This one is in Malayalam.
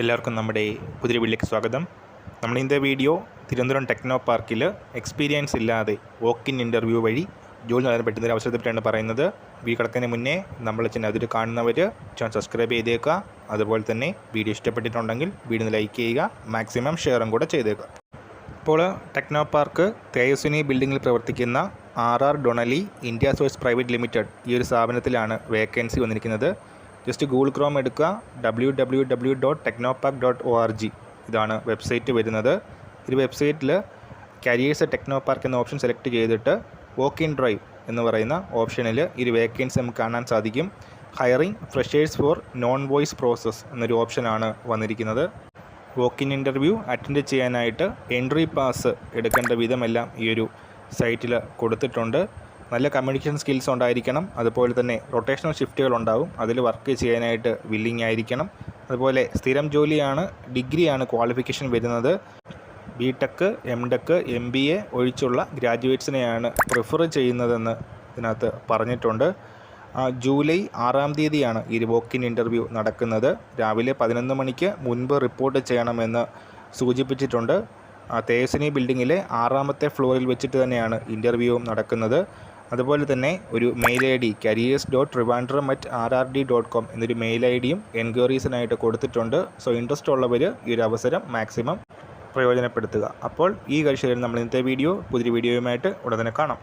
എല്ലാവർക്കും നമ്മുടെ പുതിയ വീട്ടിലേക്ക് സ്വാഗതം. ഇന്നത്തെ വീഡിയോ തിരുവനന്തപുരം ടെക്നോ പാർക്കിൽ എക്സ്പീരിയൻസ് ഇല്ലാതെ വോക്ക് ഇൻ ഇന്റർവ്യൂ വഴി ജോലി നേടാൻ പറ്റുന്ന ഒരു അവസരത്തെ പറ്റിയാണ് പറയുന്നത്. വീ കിടക്കുന്നതിന് മുന്നേ നമ്മൾ ചെന്ന് അതിൽ കാണുന്നവർ ചാനൽ സബ്സ്ക്രൈബ് ചെയ്തേക്കുക അതുപോലെ തന്നെ വീഡിയോ ഇഷ്ടപ്പെട്ടിട്ടുണ്ടെങ്കിൽ വീഡിയോ ലൈക്ക് ചെയ്യുക മാക്സിമം ഷെയറും കൂടെ ചെയ്തേക്കുക ഇപ്പോൾ ടെക്നോ പാർക്ക് തേജസ്വിനി ബിൽഡിങ്ങിൽ പ്രവർത്തിക്കുന്ന R R Donnelley India Source private limited ഈ ഒരു സ്ഥാപനത്തിലാണ് വേക്കൻസി വന്നിരിക്കുന്നത്. ജസ്റ്റ് ഗൂഗിൾ ക്രോം എടുക്കുക. W W W dot Techno Park dot O R G ഇതാണ് വെബ്സൈറ്റ് വരുന്നത്. ഈ വെബ്സൈറ്റിൽ കരിയേഴ്സ് ടെക്നോ പാർക്ക് എന്ന ഓപ്ഷൻ സെലക്ട് ചെയ്തിട്ട് വോക്ക് ഇൻ ഡ്രൈവ് എന്ന് പറയുന്ന ഓപ്ഷനിൽ ഈ വേക്കൻസി നമുക്ക് കാണാൻ സാധിക്കും. Hiring freshers for non voice process എന്നൊരു ഓപ്ഷനാണ് വന്നിരിക്കുന്നത്. വോക്ക് ഇൻ ഇന്റർവ്യൂ അറ്റൻഡ് ചെയ്യാനായിട്ട് എൻട്രി പാസ് എടുക്കേണ്ട വിധമെല്ലാം ഈ ഒരു സൈറ്റിൽ കൊടുത്തിട്ടുണ്ട്. നല്ല കമ്മ്യൂണിക്കേഷൻ സ്കിൽസ് ഉണ്ടായിരിക്കണം. അതുപോലെ തന്നെ റൊട്ടേഷണൽ ഷിഫ്റ്റുകൾ ഉണ്ടാവും. അതിൽ വർക്ക് ചെയ്യാനായിട്ട് വില്ലിംഗ് ആയിരിക്കണം. അതുപോലെ സ്ഥിരം ജോലിയാണ് ഡിഗ്രിയാണ് ക്വാളിഫിക്കേഷൻ വരുന്നത്. B tech M tech M B A ഒഴിച്ചുള്ള ഗ്രാജുവേറ്റ്സിനെയാണ് പ്രിഫർ ചെയ്യുന്നതെന്ന് ഇതിനകത്ത് പറഞ്ഞിട്ടുണ്ട്. ജൂലൈ ആറാം തീയതിയാണ് ഈ വോക്കിൻ ഇൻ ഇന്റർവ്യൂ നടക്കുന്നത്. രാവിലെ പതിനൊന്ന് മണിക്ക് മുൻപ് റിപ്പോർട്ട് ചെയ്യണമെന്ന് സൂചിപ്പിച്ചിട്ടുണ്ട്. തേസിനി ബിൽഡിങ്ങിലെ ആറാമത്തെ ഫ്ലോറിൽ വെച്ചിട്ട് തന്നെയാണ് ഇന്റർവ്യൂവും നടക്കുന്നത്. അതുപോലെ തന്നെ ഒരു mail I D careers dot Trivandrum at R R D dot com എന്നൊരു മെയിൽ ഐ ഡിയും എൻക്വയറീസിനായിട്ട് കൊടുത്തിട്ടുണ്ട്. സോ ഇൻട്രസ്റ്റ് ഉള്ളവർ ഈ ഒരു അവസരം മാക്സിമം പ്രയോജനപ്പെടുത്തുക. അപ്പോൾ ഈ കഴിച്ചതിൽ നമ്മൾ ഇന്നത്തെ വീഡിയോ പുതിയ വീഡിയോയുമായിട്ട് ഉടനെ കാണാം.